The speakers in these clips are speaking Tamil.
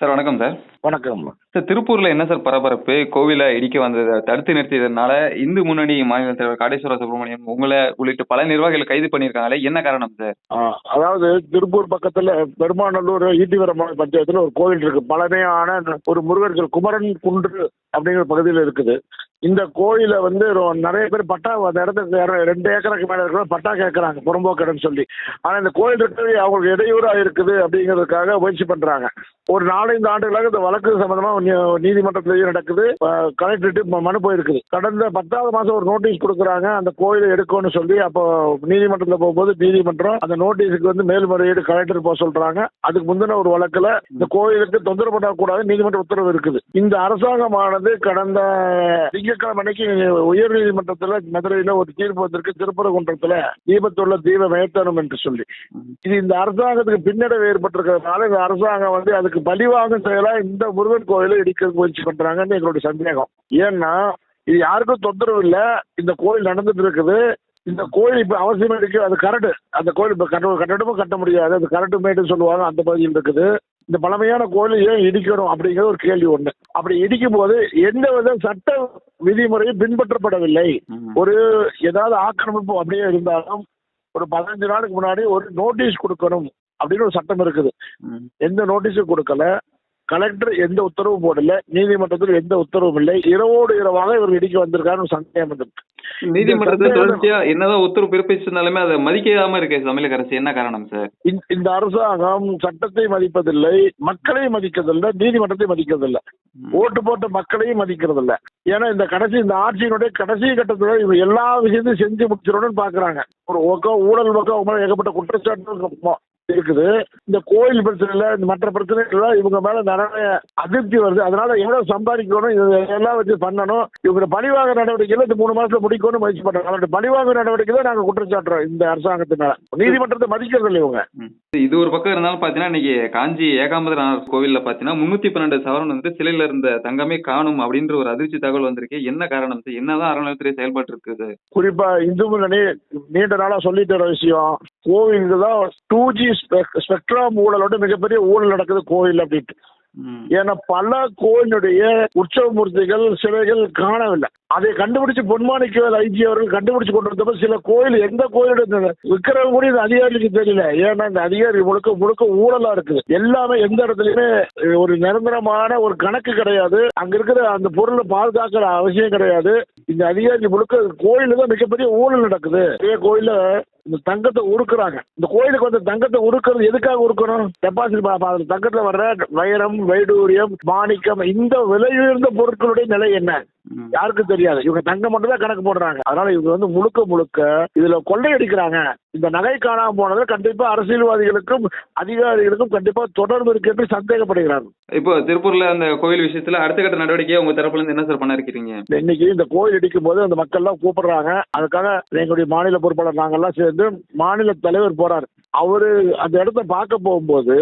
சார் வணக்கம் சார். வணக்கம். சார் திருப்பூர்ல என்ன சார் பரபரப்பு? கோவிலை இடிக்க வந்ததை தடுத்து நிறுத்தியதுனால இந்து முன்னணி மாநில தலைவர் காடேஸ்வர சுப்பிரமணியம் உங்களை உள்ளிட்ட பல நிர்வாகிகளை கைது பண்ணியிருக்காங்களே என்ன காரணம் சார்? அதாவது திருப்பூர் பக்கத்துல பெருமாநல்லூர் ஈட்டிவரம் பஞ்சாயத்துல ஒரு கோயில் இருக்கு. பழமையான ஒரு முருகர்கள் குமரன் குன்று அப்படிங்கிற பகுதியில் இருக்குது. இந்த கோயிலை வந்து நிறைய பேர் பட்டா அந்த இடத்துக்கு ரெண்டு ஏக்கருக்கு மேல இருக்கிற பட்டா கேட்கறாங்க புறம்போக்கடன் சொல்லி. ஆனா இந்த கோயில் இருக்கிறது அவங்களுக்கு இடையூறா இருக்குது அப்படிங்கிறதுக்காக முயற்சி பண்றாங்க. ஒரு நாலஞ்சு ஆண்டுகளாக இந்த வழக்கு சம்பந்தமா நீ- நீதிமன்றத்திலேயே நடக்குது. கலெக்டரேட் மனு போயிருக்குது. கடந்த பத்தாவது மாசம் ஒரு நோட்டீஸ் கொடுக்குறாங்க அந்த கோயிலை எடுக்கணும்னு சொல்லி அப்போ நீதிமன்றத்தில் போகும்போது நீதிமன்றம் அந்த நோட்டீஸுக்கு வந்து மேல்முறையீடு கலெக்டர் போக சொல்றாங்க. அதுக்கு முந்தின ஒரு வழக்குல இந்த கோயிலுக்கு தொந்தரவு பண்ணக்கூடாது நீதிமன்ற உத்தரவு இருக்குது. இந்த அரசாங்கமானது கடந்த திங்கட்கிழமை அன்னைக்கு உயர் நீதிமன்றத்துல மதுரையில ஒரு தீர்ப்பு வந்திருக்கு. திருப்பரங்குன்றத்துல தீபத்துள்ள தீபம் ஏற்றணும் என்று சொல்லி. இது இந்த அரசாங்கத்துக்கு பின்னடைவு ஏற்பட்டிருக்கிறதுனால இந்த அரசாங்கம் வந்து அதுக்கு பலிவாகும் செயலா இந்த முருகன் கோயிலை இடிக்க முயற்சி பண்றாங்கன்னு எங்களுடைய சந்தேகம். ஏன்னா இது யாருக்கும் தொந்தரவு இல்ல. இந்த கோயில் நடந்துட்டு இருக்குது. இந்த கோயில் இப்ப அவசியம் இருக்கு. அது கரடு. அந்த கோயில் இப்ப கட்ட கட்டடமும் கட்ட முடியாது. அது கரடு மேடுன்னு சொல்லுவாங்க. அந்த பகுதியில் இருக்குது. இந்த பழமையான கோயில் ஏன் இடிக்கணும் அப்படிங்கிற ஒரு கேள்வி ஒண்ணு அப்படி இடிக்கும் போது எந்த வித சட்ட விதிமுறையும் பின்பற்றப்படவில்லை. ஒரு ஏதாவது ஆக்கிரமிப்பு அப்படியே இருந்தாலும் ஒரு பதினஞ்சு நாளுக்கு முன்னாடி ஒரு நோட்டீஸ் கொடுக்கணும் அப்படின்னு ஒரு சட்டம் இருக்குது. எந்த நோட்டீஸும் கொடுக்கல கலெக்டர் எந்த உத்தரவும் போடல நீதிமன்றத்தில் எந்த உத்தரவும் இல்லை. இரவோடு இரவாக இவர் இடிக்க வந்திருக்காருன்னு சந்தேகம் வந்திருக்கு. நீதிமன்றத்தில் தொடர்ச்சியா என்னதான் உத்தரவு பிறப்பிச்சிருந்தாலுமே அதை மதிக்காம இருக்க தமிழக அரசு என்ன காரணம் சார்? இந்த- அரசாங்கம் சட்டத்தை மதிப்பதில்லை மக்களை மதிக்கிறதில்லை நீதிமன்றத்தை மதிக்கிறதில்லை ஓட்டு போட்ட மக்களையும் மதிக்கிறதில்ல. ஏன்னா இந்த கடைசி இந்த ஆட்சியினுடைய கடைசி கட்டத்துல இவங்க எல்லா விஷயத்தையும் செஞ்சு முடிச்சிடணும்னு பாக்குறாங்க. ஒரு ஊழல் பக்கம் ஏகப்பட்ட குற்றச்சாட்டு இருக்குது. இந்த கோயில் பிரச்சனைல இந்த மற்ற பிரச்சனைகள்ல இவங்க மேல நிறைய அதிருப்தி வருது. அதனால எவ்வளவு சம்பாதிக்கணும் இது எல்லாம் வச்சு பண்ணணும். இவங்க பழிவாங்க நடவடிக்கையில இந்த மூணு மாசத்துல முடிக்கணும்னு முயற்சி பண்றாங்க. அதோட பழிவாங்க நடவடிக்கையில நாங்க குற்றச்சாட்டுறோம் இந்த அரசாங்கத்தினால. நீதிமன்றத்தை மதிக்கிறது இல்லை இவங்க. இது ஒரு பக்கம் இருந்தாலும் பாத்தீங்கன்னா இன்னைக்கு காஞ்சி ஏகாம்பரநாதர் கோவில்ல பாத்தீங்கன்னா முன்னூத்தி பன்னெண்டு சவரன் வந்து சிலையில இருந்த தங்கமே காணும் அப்படின்ற ஒரு அதிர்ச்சி தகவல் வந்திருக்கு. என்ன காரணம்? சார் என்னதான் அறநிலையத்துறை செயல்பட்டு இருக்குது? குறிப்பா இந்து முன்னணி நீண்ட நாளா சொல்லிட்டு வர விஷயம். கோவிலுக்கு தான் டூ ஜி ஸ்பெக்ட்ரம் ஊழலோட மிகப்பெரிய ஊழல் நடக்குது கோவில் அப்படின்ட்டு. ஏன்னா பல கோயிலுடைய உற்சவ மூர்த்திகள் சிலைகள் காணவில்லை. அதை கண்டுபிடிச்சு பொன்மாணிக்கவேல் ஐஜி அவர்கள் கண்டுபிடிச்சு கொண்டு வந்தப்ப சில கோயில் எந்த கோயிலுடைய விற்கிறவங்க கூட இந்த அதிகாரிக்கு தெரியல. ஏன்னா இந்த அதிகாரி முழுக்க முழுக்க ஊழலா இருக்குது. எல்லாமே எந்த இடத்துலயுமே ஒரு நிரந்தரமான ஒரு கணக்கு கிடையாது. அங்க இருக்கிற அந்த பொருளை பாதுகாக்கிற அவசியம் கிடையாது. இந்த அதிகாரி முழுக்க கோயில தான் மிகப்பெரிய ஊழல் நடக்குது. இதே கோயில இந்த தங்கத்தை உருக்குறாங்க. இந்த கோயிலுக்கு வந்து தங்கத்தை உருக்குறது எதுக்காக உருக்கணும்? டெபாசிட் தங்கத்துல வர்ற வைரம் வைடூரியம் மாணிக்கம் இந்த விலை உயர்ந்த பொருட்களுடைய நிலை என்ன? யாருக்கும் தெரியாது. இவங்க தங்கம் மட்டும் தான் கணக்கு போடுறாங்க. அதனால இவங்க வந்து முழுக்க முழுக்க இதுல கொள்ளையடிக்கிறாங்க. இந்த நகை காணாம போனதுல கண்டிப்பா அரசியல்வாதிகளுக்கும் அதிகாரிகளுக்கும் கண்டிப்பா தொடர்பு இருக்கு என்று சந்தேகப்படுகிறார்கள். இப்போ திருப்பூர்ல அந்த கோவில் விஷயத்துல அடுத்த கட்ட நடவடிக்கையா உங்க தரப்புல இருந்து என்ன சார் பண்ண இருக்கிறீங்க இந்த இன்னைக்கு இந்த கோயில் இடிக்கும் போது அந்த மக்கள் எல்லாம் கூப்பிடுறாங்க. அதுக்காக எங்களுடைய மாநில பொறுப்பாளர் நாங்கெல்லாம் சேர்ந்து மாநில தலைவர் போறாரு. அவரு அந்த இடத்த பார்க்க போகும்போது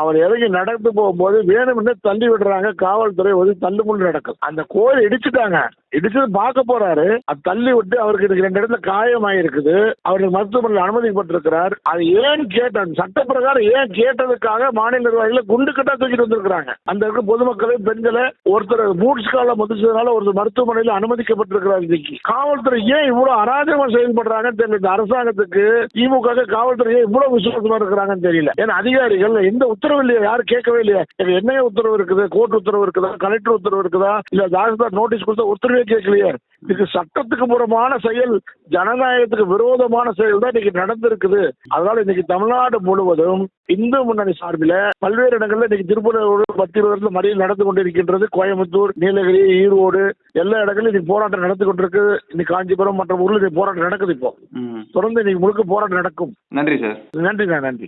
அவர் இறங்கி நடந்து போகும்போது வேணும்னு தள்ளி விடுறாங்க காவல்துறை ஒரு தள்ளுமுள்ளு நடக்குது அந்த கோயில் இடிச்சுட்டாங்க. இடிச்சது பார்க்க போறாரு. அது தள்ளி விட்டு அவருக்கு இதுக்கு ரெண்டு இடத்துல காயமாயிருக்குது அவருக்கு மருத்துவமனையில் அனுமதிக்கப்பட்டிருக்கிறார். அது ஏன் கேட்டார் சட்டப்பிரகாரம் சட்ட பிரகாரம் ஏன் கேட்டதுக்காக மாநில நிர்வாகிகள் குண்டு கட்டா தூக்கிட்டு வந்திருக்கிறாங்க. அந்த இருக்க பொதுமக்களை பெண்களை ஒருத்தர் மூட்ஸ் காலம் முதிச்சதுனால ஒருத்தர் மருத்துவமனையில் அனுமதிக்கப்பட்டிருக்கிறார் இன்னைக்கு. காவல்துறை ஏன் இவ்வளவு அராஜகமா செயல்படுறாங்கன்னு தெரியல. இந்த அரசாங்கத்துக்கு திமுக காவல்துறை ஏன் இவ்வளவு விசுவாசமா இருக்கிறாங்கன்னு தெரியல. ஏன்னா அதிகாரிகள் எந்த உத்தரவு இல்லையா யாரும் கேட்கவே இல்லையா என்ன உத்தரவு இருக்குது? கோர்ட் உத்தரவு இருக்குதா? கலெக்டர் உத்தரவு இருக்குதா? இல்ல தாசில்தார் நோட்டீஸ் கொடுத்தா உத்தரவே கேட்கலையே. இது சட்டத்துக்கு புறமான செயல் ஜனநாயகத்துக்கு விரோதமான செயல் தான் இன்னைக்கு நடந்திருக்குது. அதனால இன்னைக்கு தமிழ்நாடு முழுவதும் இந்து முன்னணி சார்பில் பல்வேறு இடங்கள்ல இன்னைக்கு திருப்பூர் பத்து இருபது மறியல் நடந்து கொண்டிருக்கின்றது. கோயம்புத்தூர் நீலகிரி ஈரோடு எல்லா இடங்களிலும் இன்னைக்கு போராட்டம் நடந்து கொண்டிருக்கு. இன்னைக்கு காஞ்சிபுரம் மற்ற ஊர்ல இன்னைக்கு போராட்டம் நடக்குது இப்போ. ம். தொடர்ந்து இன்னைக்கு முழுக்க போராட்டம் நடக்கும். நன்றி சார். நன்றிண்ணா நன்றி